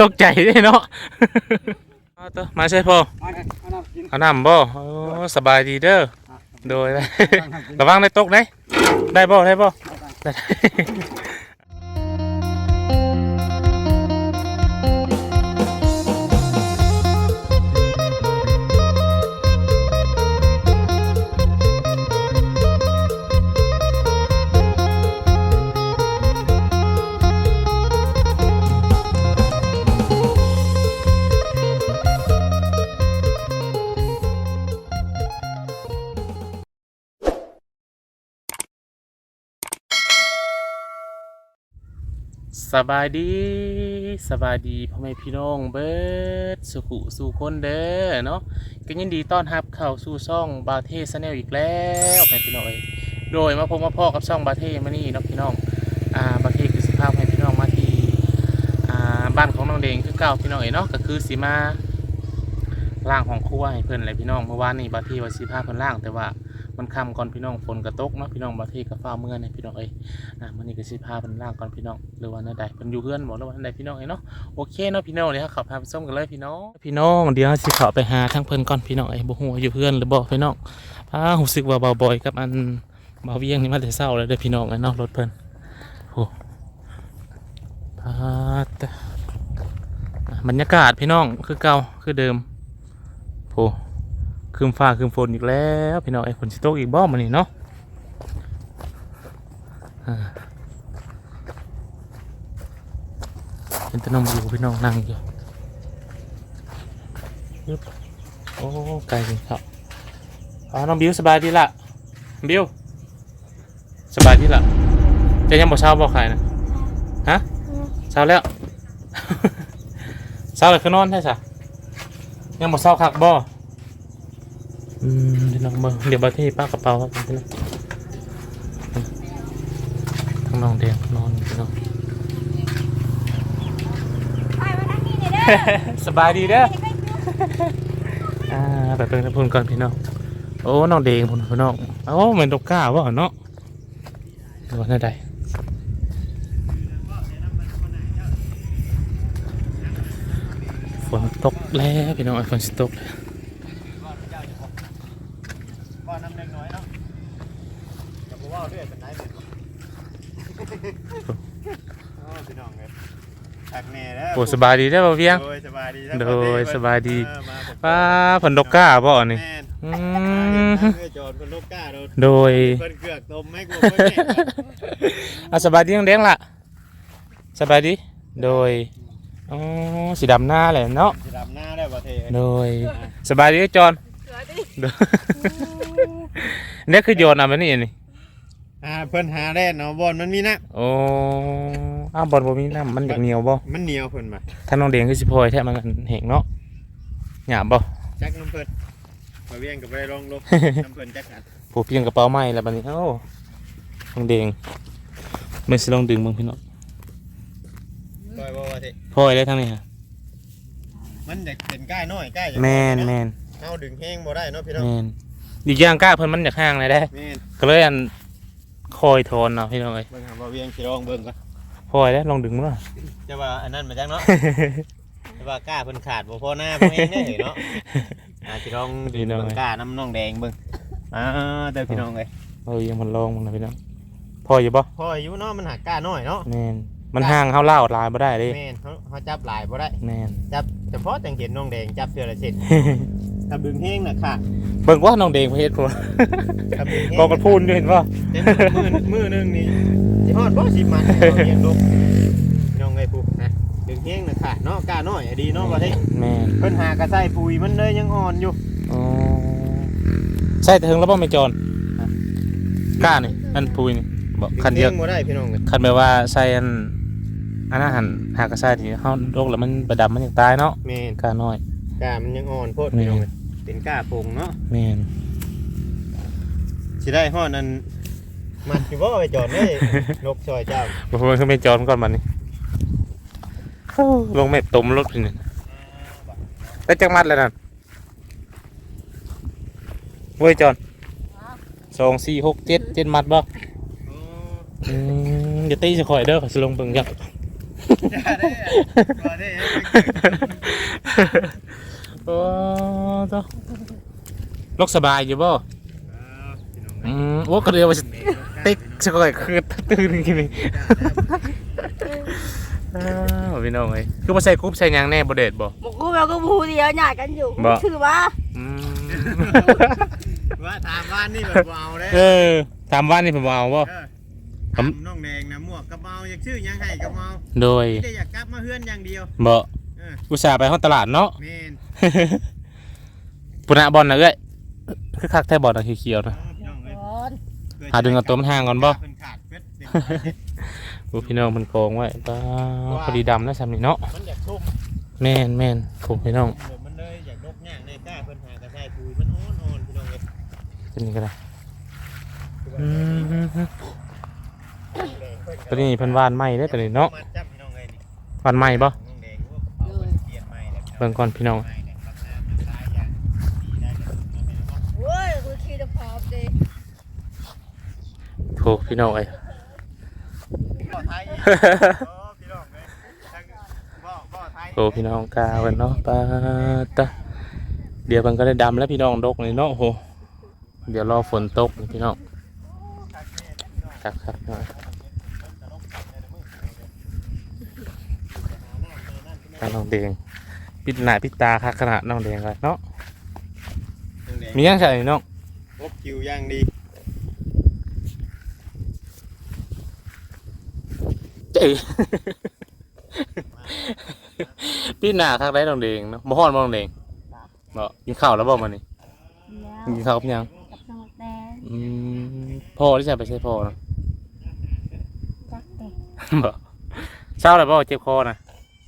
ตกใจเลยเนาะเอาเถอะมาใช่พ่อมาเลยมาน้ำกินเอาน้ำบ่โอ้สบายดีเด้อโดยระวังได้ตกได้ได้บ่ได้บ่ได้ สบายดีสบายดีพ่อแม่พี่น้องเบิดสุขุสู่คนเด้อเนาะก็ยินดีต้อนรับเข้าสู่ช่องบาเทสแนลอีกแล้วแม่พี่น้องเอ้ยโดยมาพบมาพ่อกับช่องบาเทมานี่เนาะพี่น้องอ่าบาเทคือสิพาให้พี่น้องมาที่อ่าบ้านของน้องเดงคือเก่าพี่น้องเอ้ยเนาะก็คือสิมาล่างของครัวให้เพิ่อนเลยพี่น้องเมื่อวานนี้บาเทว่าสิพาเพิ่นล่างแต่ว่า มันค่ำก่อนพี่น้องฝนกระตกเนาะพี่น้องบาเทกับฟ้าเมื่อเนี่ยพี่น้องเอ้ยอะมันนี่ก็สิพาเพิ่นล่างก่อนพี่น้องหรือว่าแนใดเพิ่นอยู่เพื่อนบอกหรือว่าแนใดพี่น้องเอ้ยเนาะโอเคเนาะพี่น้องเดี๋ยวเราเขับพาไปส้มกันเลยพี่น้องพี่น้องเดี๋ยวสิข้าไปหาทั้งเพิ่อนก่อนพี่น้องไอ้ยบ่ฮู้ว่าอยู่เพื่อนหรือบ่พี่น้องอ้ารู้สึกว่าเบาบ่อยกับอันเบาเวียงนี่มาแต่เช้าเลยเด้อพี่น้องไอ้ยเนาะรถเพิ่นโอ้พาดอะบรรยากาศพี่น้องคือเก่าคือเดิมโอ้ คืมฟ้าคืมฝนอีกแล้วพี่น้องไอ้ฝนสิตกอีกบ่มื้อนี้เนาะเป็นตะนมอยู่พี่น้องนั่งอยู่ยึบโอ้ไกลจริงครับอ๋อน้องบิวสบายดีละบิวสบายดีละจะยังบอกเช้าบอกใครนะฮะเช้าแล้วเช้าเลยคือนอนใช่สะยังบอกเช้าคักบ่ อืมเดี๋ยวน้องเดี๋ยวบัตที่ป้ากระเป๋าครับพี่น้องทั้งน้องแดงนอนพี่น้องไปมาทางนี้เด้อสบายดีเด้ออ่าไปเปิดน้ำพุนก่อนพี่น้องโอ้น้องเดงพุนพี่น้องโอ้เหมือนตกก้าวะเนาะดูว่าหน้าใดฝนตกแล้วพี่น้องฝนตกแล้ว บ่อน้ำเล็กน้อยเนาะจะบอกว่าเรื่อยเป็นไหนเป็นโอ้พี่น้องเลยทักแน่แล้ว โอ้สบายดีได้อบ่เวียง โดยสบายดีโดยสบายดี เออมาผมป้าฝนตกก้าบ่นี่แม่นอืเห็นมทางเรือโจรคนโลกกล้าโดนโดย เพิ่นเกือกตมไม่กลัวเพิ่นแน่อะสบายดีน้องเด้งล่ะสบายดี โดยอ๋อสีดำหน้าเลยเนาะสิดำหน้าได้บ่เทโดยสบายดีจอนเสือดิโดยเนี่ยคือโยนเอะมันนี่นี่ อ่าเพิ่นหาแร่เนาะบอลมันมีนะโอ้อ้าวบอลบ่มีน้ำมันอยากเหนียวบ่มันเหนียวเพิ่นมาถ้าน้องเด้งคือสิพลอยแท้มันแหงเนาะหยาบบ่จักน้ำเพิ่นมาเวียงกับไปลองลบ น้ำเพิ่นจักอันผูเพียงกระเป๋าไม้แล้วบัดนี้เอ้าน้องเด้งมันสิลองดึงเบิ่งพี่น้องปล่อยบ่ว่าเทพลอยได้ทางนี้ฮะมันอยากเป็นก้ายน้อยก้ายอย่างแม่นเาะแม่นเอาดึงแห้งบ่ได้เนาะพี่น้องแม่นอีกอย่างกล้าเพิ่นมันอยากห่างเลยได้แม่นก็เลยอัน คอยโทนเอาพี่น้องเอ้ยเบิ่งหาบ่เวียงสิลองเบิ่งก่อนพลอยได้ลองดึงมั้งจะว่าอันนั้นมาจังเนาะ จะว่าก้าเพิ่นขาดบ่พอหน้าเพิ่นเองได้เหรอเนาะอ่าสิลองดึงเบิ่งก้าน้ำน้องแดงเบิ่งอ่าเด้อพี่น้องเอ้ยเอ้ยยังมันลองมึงนะพี่น้องพออยู่บ่พออายุเนาะมันหักก้าน้อยเนาะแม่นมันห่างเฮาเล่าลายบ่ได้เดิแม่นเขาเขาจับหลายบ่ได้ แม่นจับเฉพาะจังเห็นน้องแดงจับเทื่อละเส้น ถ้าดึงแห้งน่ะค่ะเบิ่งว่าน้องเดงประเฮ็ดพุ่นถ้าดึงแห้งบอกกันพูนอยู่เห็นบ่เต็มมือมือหนึงนี่สิฮอดบ่สิมันเอาเลี้ยงลูกพี่น้องเอ้ยผู้นะดึงแห้งน่ะค่ะเนาะก้าน้อยอะดีเนาะบ่ได้แม่นเพิ่นหากระใส่ปุ๋ยมันเลยยังอ่อนอยู่อ๋อใช่ถึงแล้วบ่แม่จอนกล้านี่อันปุยนี่บ่คันเดียวดึงแห้งบ่ได้พี่น้องเอ้ยคันแบบว่าใส่อันอันอาหารหากระใส่ที่เฮาโรคแล้วมันประดับมันยังตายเนาะแม่นกล้าน้อย กามันยังอ่อนโพดแม่พี่น้องเอ้ยเป็นกาปงเนาะแม่นสิได้ฮอดนั้นมันสิบ่ไปจอดเลยนกซอยเจ้าบ่เพิ่นคือแม่จอนก่อนบัดนี้โอ้ลงแม่ตมรถพี่นี่ได้จักมัดแล้วนั่นเว้ยจอนสองสี่หกเจ็ดเจ็ดมัดบ่อืมอย่าตีจะข่อยเด้อขอยสิลงเบิ่งจักอย่าได้บ่ได้โอ้ ตัวลกสบายอยู่บ่อืมโอ้ก็เดียวว่าสิติ๊กสกอยคือตื่นกินนี่อ้าวพี่น้องเอ้ยคือบ่ใส่กรุ๊ปใส่หยังแน่บ่เด็ดบ่บอกกูเราก็พูดเดียวหยาดกันอยู่บ่ถือว่าอืมว่าถามบ้านนี่แบบเอาเลยเออถามว่านี่ผมบ่เอาบ่ถามน้องแดงนะหมวกกระเมาอยากชื่อยังให้กระเมาโดยไม่ได้อยากกลับมาเฮือนอย่างเดียวบ่เอออุตส่าห์ไปห้องตลาดเนาะเมนปุณะบอลนะเอ้ยคือคักแท้บอลนะเขียวๆนะน้องเอ้ยก่อนหาดึงเอาตัวมันห่างก่อนบ่ เพิ่นขาดเพ็ดเด็ดผู้พี่น้องมันโกงไว้ป้าพอดีดำนะสำนี่เนาะมันอยากชุ่มแม่นแม่นผู้พี่น้องมันเลยอยากดกย่างในกล้าเพิ่นหากระชายปุยมันอ่อนๆพี่น้องเอ้ยเป็นนี่ก็ได้อืมตัวนี้เพิ่นวานไหม้ได้อตัวนี้เนาะมาจับพี่น้องเอ้ยนี่วานไหม้บ่น้ เบิ่งก่อนพี่น้องใหม่แล้วครับน้ำน้ำลายอย่างดีได้เลยน้ำเป็นว่าเว้ยกูขี่ตะพอบดิผู้พี่น้องเอ้ยบ่ไทยโอ้พี่น้องเอ้ยทั้งบ่บ่ไทยโอ้พี่น้องกาเพิ่นเนาะป้าตะเดี๋ยวมันก็ได้ดำแล้วพี่น้องดกเลยเนาะโอ้โหเดี๋ยวรอฝนตกนี่พี่น้องครับครับเนาะทางน้องแดง ปิดหน้าปิดตาคักขนาดน้องแดงเลยเนาะน้องแดงมียังใส่น้องพบคิวอย่างดีเอ้ยปิดหน้าคักได้น้องแดงเนาะบ่ฮ้อนบ่น้องแดงบ่กินข้าวแล้วบ่มื้อนี้แล้วกินข้าวกับหยังกับจังหวัดแดงอืมพ่อที่จะไปใช้พ่อเนาะจักเด็กบ่เช้าแล้วบ่เจ็บคอนะ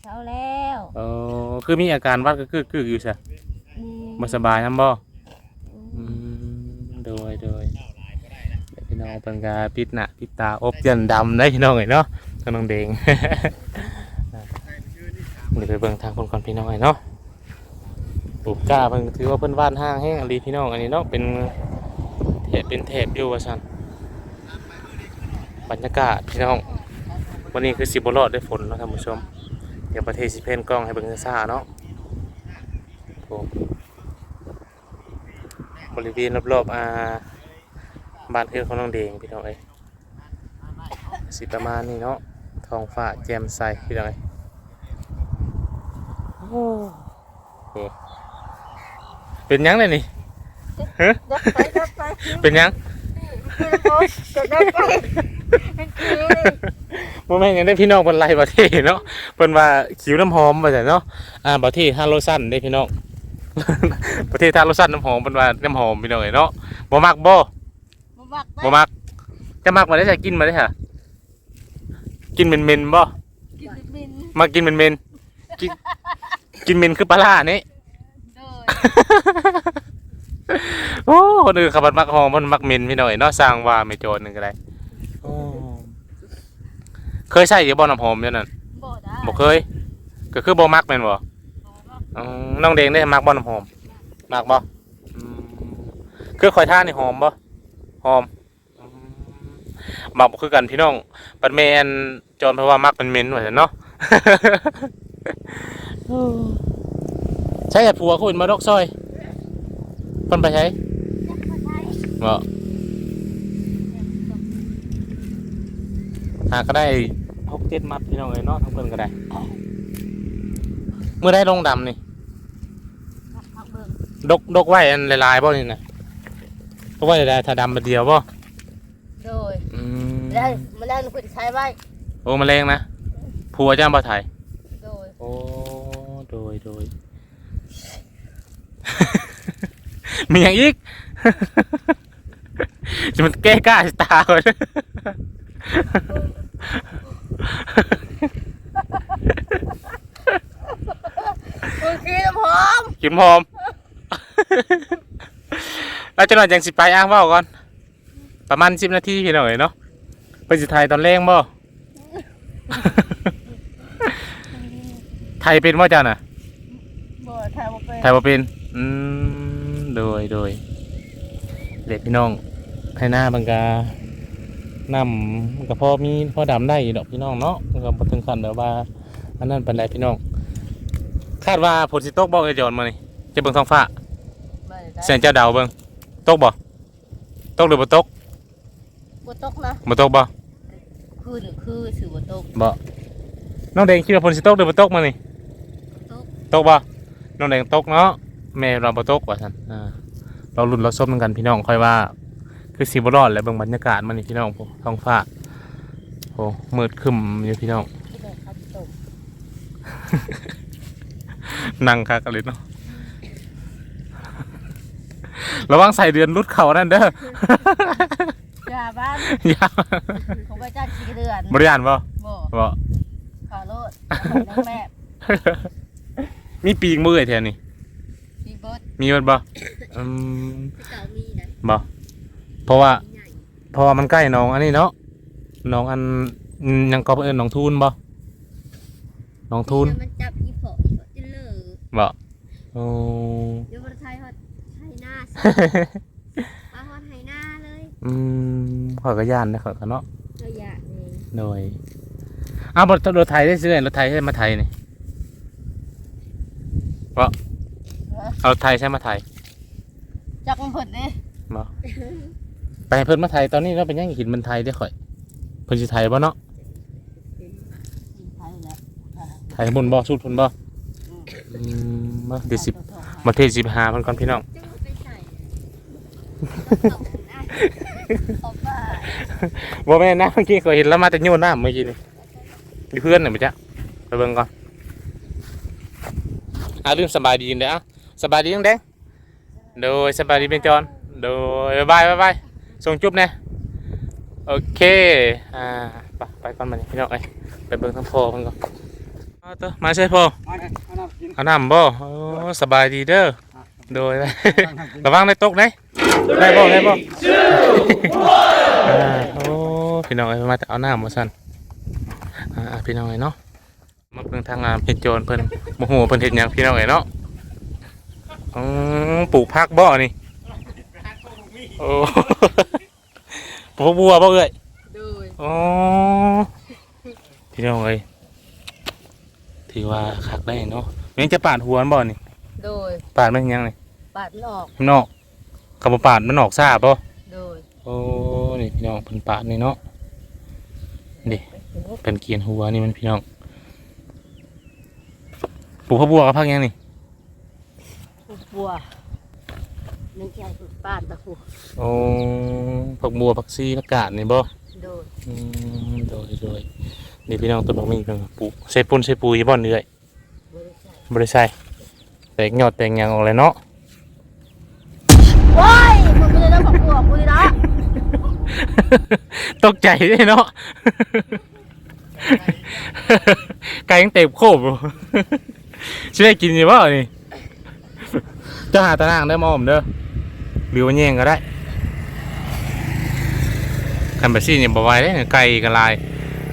เช้าแล้ว เออคือมีอาการหวัดก็คือคืออยู่ซะอืมบ่สบายนํบ่อืมโดยโดยเดี๋ยวพี่น้องเพิ่นก็ปิดหน้าปิดตาอบเย็นดำได้พี่น้องเอ้ยเนาะทางน้องแดงเดี๋ยวไปเบิ่งทางคนก่อนพี่น้องไอ้เนาะปลูกกล้าเพิ่นถือว่าเพิ่นว่านห้างแห้งอลีพี่น้องอันนี้เนาะเป็นแถบเป็นแถบอยู่ว่าซั่นบรรยากาศพี่น้องวันนี้คือสิบ่รอดด้วยฝนเนาะท่านผู้ชมเดี๋ยวประเทศสิเพ่นกล้องให้เบิ่งซ่าๆเนาะโอ้บริเวณรอบๆอ่าบ้านเฮือนของน้องเดงพี่น้องเอ้ยสิประมาณนี้เนาะท้องฟ้าแจ่มใสพี่น้องเอ้ยโอ้โหเป็นหยังเลยนี่ฮะจักไปจักไปเป็นหยังคือโอ๊ยจะได้ไปเป็นคือ โมแม่นยังได้พี่น้องบนไล่ประเทศเนาะเพิ่นว่าขิวน้ำหอมมาจากเนาะอ่าประเทศฮาโลซันได้พี่น้องประเทศฮาโลซันน้ำหอมเพิ่นว่าน้ำหอมพี่น้องเอ้ยเนาะบ่มักบ่มาบักไปบ่มักจะมักมาได้ใส่กินมาได้ค่ะกินเหม็นๆบ่กินบินมากินเหม็นๆกินกินเหม็นคือปลาร้านี่โดยโอ้คนอื่นขับรถมักหอมมันมักเหม็นพี่น้อยเนาะสร้างว่าไม่โจรนึงก็ได้โอ้ เคยใส่อยู่บ่น้ำหอมอยู่นั่นบ่ได้บ่เคย ก็คือบ่มักแม่นบ่อืมน้องเดงได้มักบ่น้ำหอมมักบ่อืมคือข่อยท่านี่หอมบ่หอมอืมมักบ่คือกันพี่น้องปัดแม่นจรเพราะว่ามักเป็นเหม็นว่าซั่นเนาะใช่ผัวคุณมาดอกซอยเพิ่นไปใช้บ่ หาก็ได้หกเจ็ดมัดพี่น้องเอ้ยเนาะทั้งเพิ่นก็ได้เมื่อได้ลงดำนี่พักเบิ่งดกดกไว้อันหลายๆบ่นี่นะดกไว้หลายๆถ้าดำมาเดียวบ่โดยอืมมาแล้วมาแล้วคุณใช้ไว้โอ้แมลงนะผัวจ้างบ่ไทยโดยโอ้โดยโดยมีอย่างอีกจะมันแก้กล้าสิตาก่อน คุณขี่ตะพอบกิมหอม แล้วจะหน่อยจังสิไปอ้างเว่าก่อน ประมาณสิบนาทีพี่หน่อยเนาะไปสิไทยตอนแรงบ่ ไทยเป็นว่าจ้าน่ะ บ่ถ่ายบ่เป็นไทยบ่เป็น อืม โดยโดยเด็กพี่น้องให้หน้าบังกา น้ำก็พอมีพอดำได้อยู่ดอกพี่น้องเนาะมันก็บ่ถึงขั้นแบบว่าอันนั้นปานใดพี่น้อง คาดว่าฝนสิตกบ่เอ้ยจอนมื้อนี้จะเบิ่งท้องฟ้าไม่ได้แสงเจ้าดาวเบิ่งตกบ่ตกหรือบ่ตกบ่ตกนะบ่ตกบ่คือหรือคือถือบ่ตกบ่น้องแดงคิดว่าฝนสิตกหรือบ่ตกมื้อนี้ตกตกบ่น้องแดงตกเนาะแม่เราบ่ตกว่าซั่นอ่าเราลุ้นเราส้มกันพี่น้องค่อยว่า คือสิบ่รอดแหล้วเบิ่งบรรยากาศมันนี่พี่น้องพวกท้องฟ้าโอ้มืดครึ้มอยู่พี่น้องที่ได้ครับตกนั่งคักกันเลยเนาะระวังใส่เดือนรุดเข่านั่นเด้อยาบ้านอย่าของพระเจ้าชีเดือนบริยานบ่บ่บ่ขาโลดน้องแม่มีปีกมือไอ้แทนนี่พี่เบิร์ดมีมันบ่อืมเจ้ามีนะบ่ เพราะว่าใหญ่เพราะว่ามันใกล้หน้องอันนี้เนาะหน้องอันอืมยังก็เอิ้นหน้องทูนบ่หน้องทูนมันจับอีผออีผอจิเลอบ่โอ้เดี๋ยวมันไทยฮอดไทยหน้าสิมาฮอดไทยหน้าเลยอืมข้อยก็ย่านนะข้อยก็เนาะระยะนี้โดยอ้าวบ่รถไทยได้ซื้อรถไทยใช้มาไทยนี่บ่เอารถไทยใช้มาไทยจักมันเพิ่นเด้บ่ ไปให้เพิ่นมาไทยตอนนี้เราเป็นยังหินมันไทยได้อข่อย เพิ่นสิไทยบ่เนาะไทยแหละไทยบุญบ่สูตรพุ่นบ่อืมมาเดี๋ยวสิมาเทศสิบหาเพิ่นก่อนพี่น้องจังไปใส่เอาไปบ่แม่นนะเมื่อกี้ข่อยเห็นแล้วมาแต่โยนน้ำเมื่อกี้นี่มีเพื่อนน่ะบ่จ๊ะไปเบิ่งก่อนอ่าลืมสบายดีเด้ออะสบายดีจังเด้โดยสบายดีเป็นจอนโดยบ๊ายบายบ๊ายบาย ส่งจุ๊บแน่โอเค อ่า ไปไปก่อนมานี่พี่น้องเอ้ยไปเบิ่งทั้งพ่อเพิ่นก่อนเอาเถอะมาใช่พ่อมาเนี่ยเอาน้ำกินเอาน้ำบ่โอ้สบายดีเด้อ โดยระวังในตกไหนได้บ่ได้บ่อ่าโอ้พี่น้องเอ้ยมาแต่เอาน้ำมาสั่นอ่าพี่น้องเอ้ยเนาะมาเพิ่งทางงานเฮ็ดโจรเพิ่นโมโหเพิ่นเฮ็ดหยังพี่น้องเอ้ยเนาะอืมปลูกผักบ่นี่ โอ้ปลูกบัวบ่เอ้ยโดยอ๋อพี่น้องเอ้ยถือว่าคักได้เนาะแม่งจะปาดหัวมันบ่นี่โดยปาดมันยังนี่ปาดออกข้างนอกกระบปาดมันออกซาป่ะโดยโอ้นี่พี่น้องเป็นปาดนี่เนาะนี่เป็นเกียนหัวนี่มันพี่น้องปลูกข้าวบัวกับพักยังนี่ปลูกบัว นึงแก่ปลูกป้านตะคูโอ้ผักบัวผักซีผักกาดนี่บ่โดยอืมโดยโดยนี่พี่น้องต้นบักมีเพิ่นก็ปลูกใส่ปุ้นใส่ปุ๋ยบ่เนื่อยบริษัทบ่ได้ใส่แตกยอดแตกหยังออกเลยเนาะว้ายมึงไม่ได้รับของบัวกูเลยนะตกใจเลยเนาะ ไก่ยังเต็มโคบอยู่ช่วยกินอยู่บ่นี่เจะหาตารางได้อหมอผมเด้อ หรือว่าแย่งก็ได้คันแบบซี่เนี่ยบ่ไหวเด้อไก่กันลาย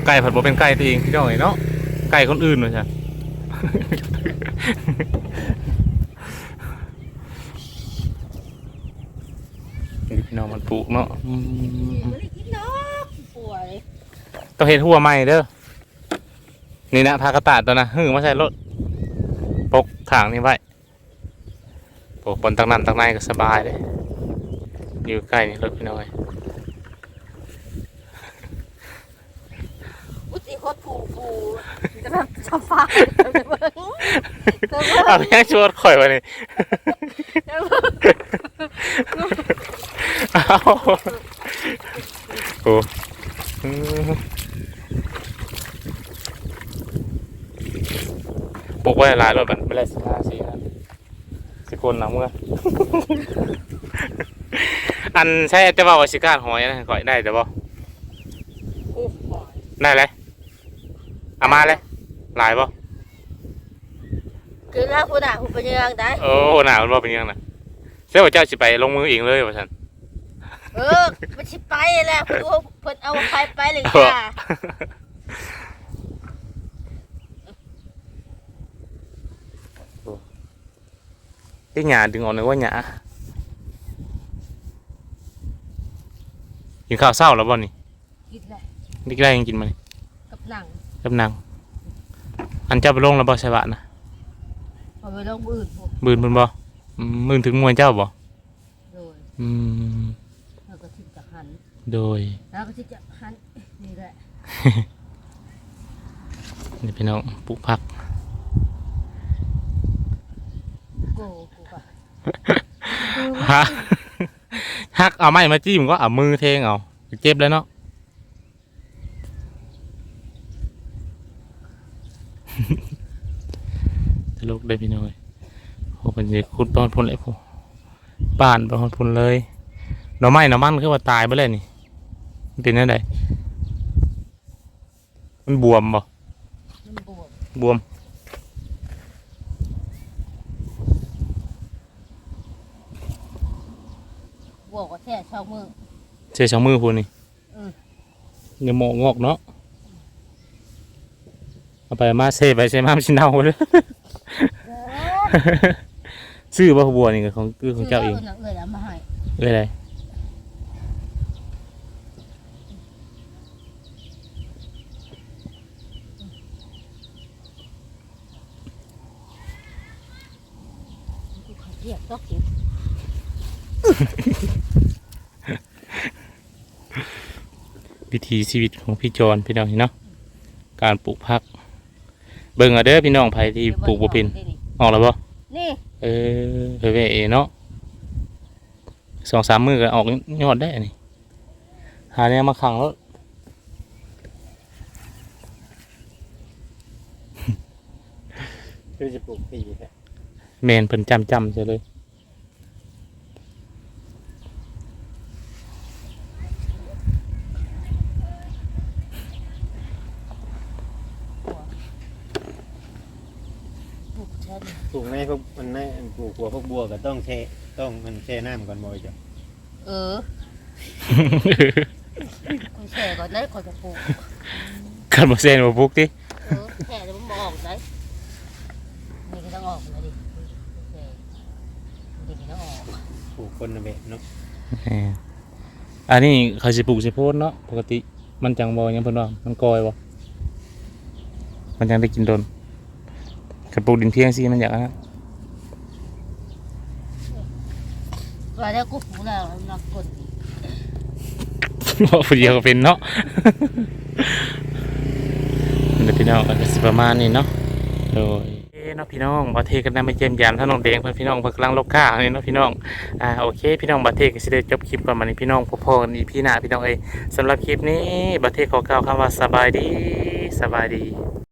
ไก่ผัดบ่เป็นไก่ตัวเองพี่น้องไอ้เนาะไก่คนอื่นว่าซั่นนี่พี่น้องมันปลูกเนาะต้องเห็นหัวใหม่เด้อ นี่นะทากระตาดตัวนะหึ่งมาใส่รถปกถางนี่ไว้ปกบนตังนั้นตังในก็สบายเลย อยู่ใกล้นี่รถพี่น้อยอุติโคตรผูผูจะแบบชอบฟ้าจะเบิ้งจะเบิ้งเอาแค่ชวนข่อยมาเลยจะเบิ้งเอาโอ้อืมปกไว้หลายรถบันไม่ได้สิบห้าสี่ครับสิคนหนังเมื่อ อันใช่แต่ว่าว่าสิการหอยนะข่อยได้แต่บ่ได้เลยเอามาเลยหลายป่ะคือถ้าคุณอะคุณเป็นยังได้โอ้หนาวมันว่าเป็นยังนะเสียว่าเจ้าสิไปลงมือเองเลยว่าฉันเออมันชิไปแหละคุณว่าเพิ่นเอาไปไปเลยเออค่ะที่หยาดึงออกนึกว่าหยา กินข้าวเศร้าแล้วบ่นี่กินแหละนี่ได้ยังกินมานี่กับหนังกับนางอันเจ้าไปลงแล้วบ่ใช่บะนะพอไปลงมืออื่นพวกบืนเพิ่นบ่อืมมื่นถึงมวยเจ้าบ่โดยอืมแล้วก็ทิ้งจากหันโดย แล้วก็ทิ้งจากหันนี่แหละนี่พี่น้องปลูกผัก โก้กูก็ฮัก ฮักเอาไม้มาจิ้มก็เอามือเทงเอาเจ็บแล้วเนาะตลกเลยพี่น้อยโอ้เป็นสิขุดไปฮอดพุ่นเลยผู้ป่านไปฮอดพุ่นเลยหน่อไม้หน่อมันคือว่าตายไปเลยนี่มันเป็นยังไงมันบวมบ่มันบวม บวมบวมก็แค่ช่องมือเสียสองมือพูนนี่อืมอย่าโมงอกเนาะเอาไปมาเซไปเซมามันชิเน่าเลย ซื้อบ่บัวนี่ก็ของคือของเจ้าเองเอ้ยเอามาให้เอ้ยอะไรกูขอเรียกต้องกิน วิถีชีวิตของพี่จอนพี่น้องนี่เนาะการปลูกผัก เบิ่งเอาเด้อพี่น้องไผที่ปลูกบ่เป็นออกแล้วบ่นี่เออเออเอเนาะสองสามมือก็ออกยอดได้อันนี่หาเนี่ยมาขังแล้วคือจะปลูกปีแท้แมนเพิ่นจำจำใช่เลย ปลูกแค่นี้ ปลูกในพวกมันในอันปลูกหัวพวกบัวก็ต้องแช่ต้องมันแช่น้ำก่อนบ่จ้ะเออกูแช่ก่อนได้ก่อนจะปลูกกันบ่เซนบ่ปลูกติเออแช่แล้วมันบอกได้นี่ก็ต้องออกมาดิแช่นี่ก็ต้องออกปลูกคนละแบบเนาะแหมอันนี้เขาสิปลูกสิโพดเนาะปกติมันจังบ่ยังเพิ่นว่ามันกอยบ่มันจังได้กินดน กระปลูกดินเพียงสิมันอยากอะนะว่าแล้วกูปลูกแล้วนักกดบอกผู้เดียวก็เป็นเนาะเดี๋ยวพี่น้องก็สิประมาณนี้เนาะโดยเอ้เนาะพี่น้องบาเทกันนำไปเยี่ยมยามท่านน้องแดงเพื่อนพี่น้องเพื่อนกำลังลกก้านี่เนาะพี่น้องอ่าโอเค พี่น้องบาเทก็สิได้จบคลิปก่อนมานี้พี่น้องพอๆกันอีพี่หน้าพี่น้องเอ้ยสำหรับคลิปนี้บาเทขอกล่าวคำว่าสบายดีสบายดี